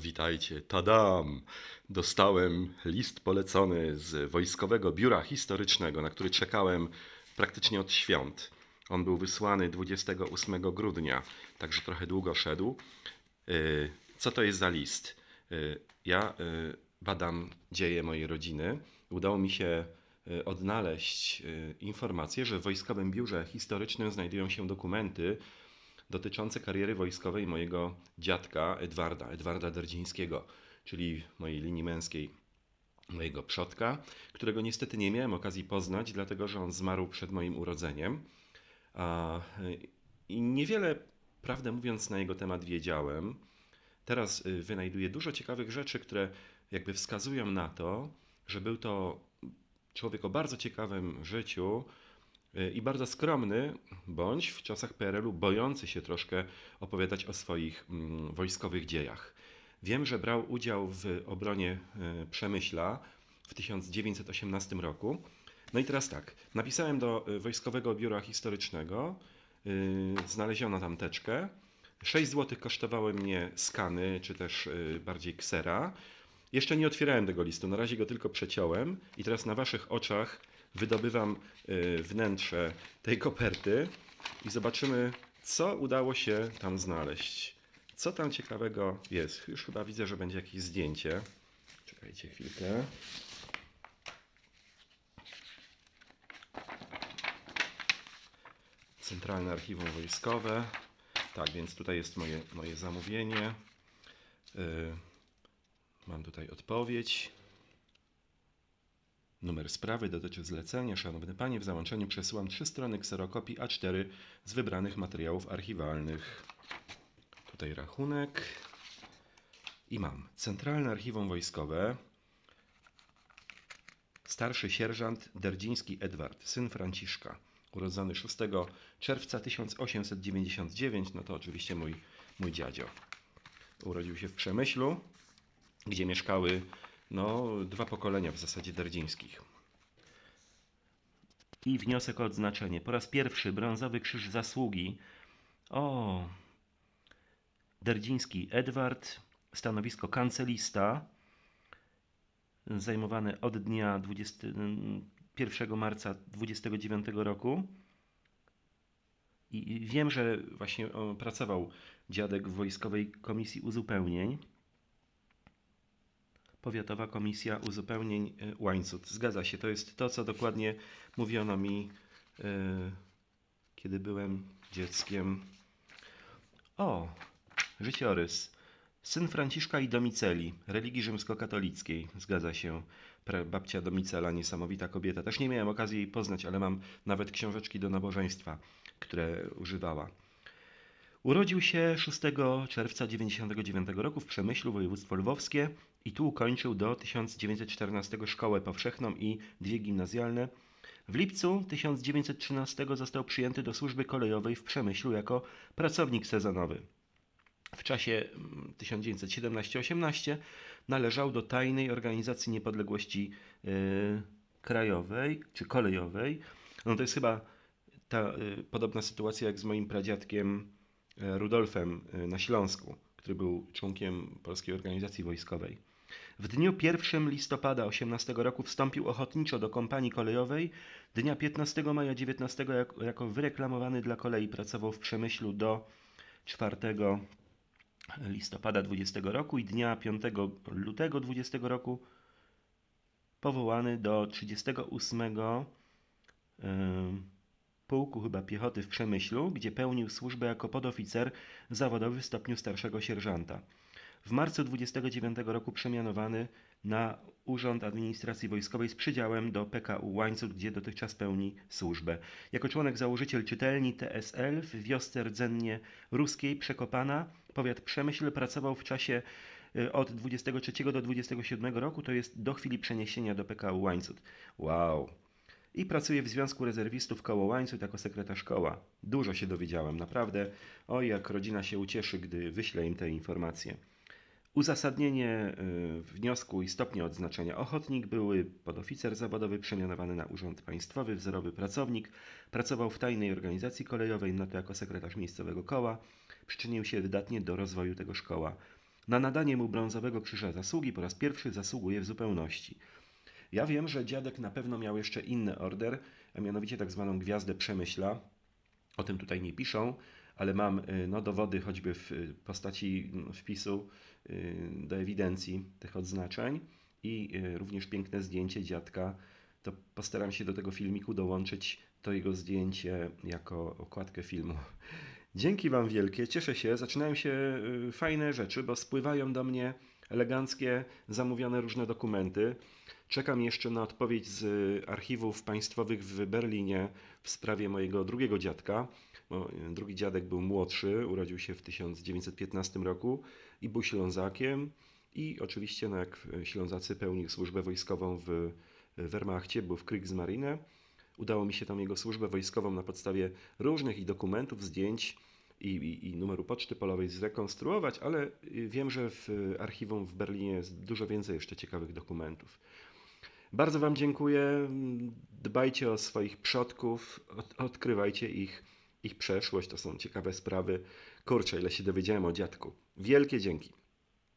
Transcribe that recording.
Witajcie, tadam! Dostałem list polecony z Wojskowego Biura Historycznego, na który czekałem praktycznie od świąt. On był wysłany 28 grudnia, także trochę długo szedł. Y, Co to jest za list? Y, Ja y, badam dzieje mojej rodziny. Udało mi się odnaleźć informację, że w Wojskowym Biurze Historycznym znajdują się dokumenty dotyczące kariery wojskowej mojego dziadka Edwarda, Edwarda Derdzińskiego, czyli mojej linii męskiej, mojego przodka, którego niestety nie miałem okazji poznać, dlatego że on zmarł przed moim urodzeniem. I niewiele, prawdę mówiąc, na jego temat wiedziałem. Teraz y, wynajduję dużo ciekawych rzeczy, które jakby wskazują na to, że był to człowiek o bardzo ciekawym życiu, i bardzo skromny, bądź w czasach PRL-u bojący się troszkę opowiadać o swoich mm, wojskowych dziejach. Wiem, że brał udział w obronie y, Przemyśla w 1918 roku. No i teraz tak, napisałem do y, Wojskowego Biura Historycznego, y, znaleziono tam teczkę. 6 zł kosztowały mnie skany, czy też y, bardziej ksera. Jeszcze nie otwierałem tego listu, na razie go tylko przeciąłem i teraz na waszych oczach wydobywam y, wnętrze tej koperty i zobaczymy, co udało się tam znaleźć. Co tam ciekawego jest? Już chyba widzę, że będzie jakieś zdjęcie. Czekajcie chwilkę. Centralne Archiwum Wojskowe. Tak, więc tutaj jest moje, moje zamówienie. Y, Mam tutaj odpowiedź. Numer sprawy dotyczy zlecenia. Szanowny Panie, w załączeniu przesyłam trzy strony kserokopii A4 z wybranych materiałów archiwalnych. Tutaj rachunek. I mam Centralne Archiwum Wojskowe. Starszy sierżant Derdziński Edward, syn Franciszka, urodzony 6 czerwca 1899. No to oczywiście mój, mój dziadzio. Urodził się w Przemyślu, gdzie mieszkały no, dwa pokolenia w zasadzie derdzińskich. I wniosek o odznaczenie. Po raz pierwszy brązowy krzyż zasługi. O! Derdziński Edward, stanowisko kancelista, zajmowane od dnia 20, 1 marca 29 roku. I wiem, że właśnie pracował dziadek w Wojskowej Komisji Uzupełnień. Powiatowa Komisja Uzupełnień y, Łańcut. Zgadza się, to jest to, co dokładnie mówiono mi, y, kiedy byłem dzieckiem. O, życiorys. Syn Franciszka i Domiceli, religii rzymskokatolickiej. Zgadza się. Babcia Domicela, niesamowita kobieta. Też nie miałem okazji jej poznać, ale mam nawet książeczki do nabożeństwa, które używała. Urodził się 6 czerwca 1999 roku w Przemyślu, województwo lwowskie i tu ukończył do 1914 szkołę powszechną i dwie gimnazjalne. W lipcu 1913 został przyjęty do służby kolejowej w Przemyślu jako pracownik sezonowy. W czasie mm, 1917-18 należał do tajnej organizacji niepodległości y, krajowej czy kolejowej. No to jest chyba ta y, podobna sytuacja jak z moim pradziadkiem Rudolfem y, na Śląsku, który był członkiem Polskiej Organizacji Wojskowej. W dniu 1 listopada 18 roku wstąpił ochotniczo do kompanii kolejowej. Dnia 15 maja 19 jako, wyreklamowany dla kolei pracował w Przemyślu do 4 listopada 20 roku i dnia 5 lutego 20 roku powołany do 38 ym, pułku chyba piechoty w Przemyślu, gdzie pełnił służbę jako podoficer zawodowy w stopniu starszego sierżanta. W marcu 29 roku przemianowany na Urząd Administracji Wojskowej z przydziałem do PKU Łańcut, gdzie dotychczas pełni służbę. Jako członek założyciel czytelni TSL w wiosce rdzennie ruskiej Przekopana, powiat Przemyśl, pracował w czasie y, od 23 do 27 roku, to jest do chwili przeniesienia do PKU Łańcut. Wow! I pracuje w Związku Rezerwistów Koło Łańcut jako sekretarz koła. Dużo się dowiedziałem, naprawdę. Oj, jak rodzina się ucieszy, gdy wyślę im te informacje. Uzasadnienie y, wniosku i stopnie odznaczenia ochotnik były podoficer zawodowy przemianowany na urząd państwowy, wzorowy pracownik, pracował w tajnej organizacji kolejowej, no to jako sekretarz miejscowego koła, przyczynił się wydatnie do rozwoju tego szkoła. Na nadanie mu brązowego krzyża zasługi po raz pierwszy zasługuje w zupełności. Ja wiem, że dziadek na pewno miał jeszcze inny order, a mianowicie tak zwaną Gwiazdę Przemyśla. O tym tutaj nie piszą, ale mam y, no, dowody choćby w y, postaci mm, wpisu y, do ewidencji tych odznaczeń i również piękne zdjęcie dziadka. To postaram się do tego filmiku dołączyć to jego zdjęcie jako okładkę filmu. Dzięki Wam wielkie, cieszę się. Zaczynają się fajne rzeczy, bo spływają do mnie eleganckie, zamówione różne dokumenty. Czekam jeszcze na odpowiedź z archiwów państwowych w Berlinie w sprawie mojego drugiego dziadka. Bo y, drugi dziadek był młodszy, urodził się w 1915 roku i był Ślązakiem. I oczywiście, no jak Ślązacy pełnił służbę wojskową w Wehrmachcie, był w Kriegsmarine. Udało mi się tam jego służbę wojskową na podstawie różnych i dokumentów, zdjęć i, i, i numeru poczty polowej zrekonstruować, ale y, wiem, że w archiwum w Berlinie jest dużo więcej jeszcze ciekawych dokumentów. Bardzo Wam dziękuję. Dbajcie o swoich przodków, od, odkrywajcie ich, ich przeszłość. To są ciekawe sprawy. Kurczę, ile się dowiedziałem o dziadku. Wielkie dzięki.